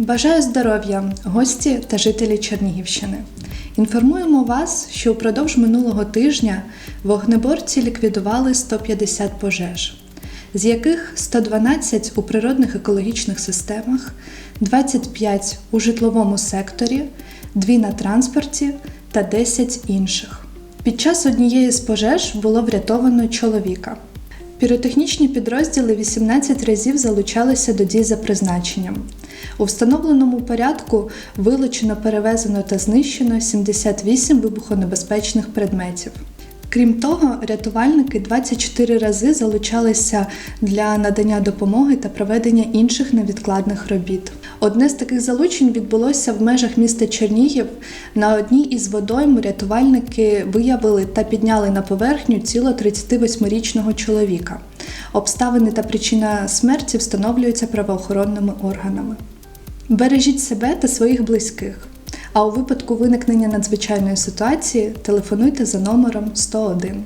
Бажаю здоров'я, гості та жителі Чернігівщини. Інформуємо вас, що впродовж минулого тижня вогнеборці ліквідували 150 пожеж, з яких 112 у природних екологічних системах, 25 у житловому секторі, 2 на транспорті та 10 інших. Під час однієї з пожеж було врятовано чоловіка. Піротехнічні підрозділи 18 разів залучалися до дій за призначенням. У встановленому порядку вилучено, перевезено та знищено 78 вибухонебезпечних предметів. Крім того, рятувальники 24 рази залучалися для надання допомоги та проведення інших невідкладних робіт. Одне з таких залучень відбулося в межах міста Чернігів. На одній із водойм рятувальники виявили та підняли на поверхню тіло 38-річного чоловіка. Обставини та причина смерті встановлюються правоохоронними органами. Бережіть себе та своїх близьких. А у випадку виникнення надзвичайної ситуації телефонуйте за номером 101.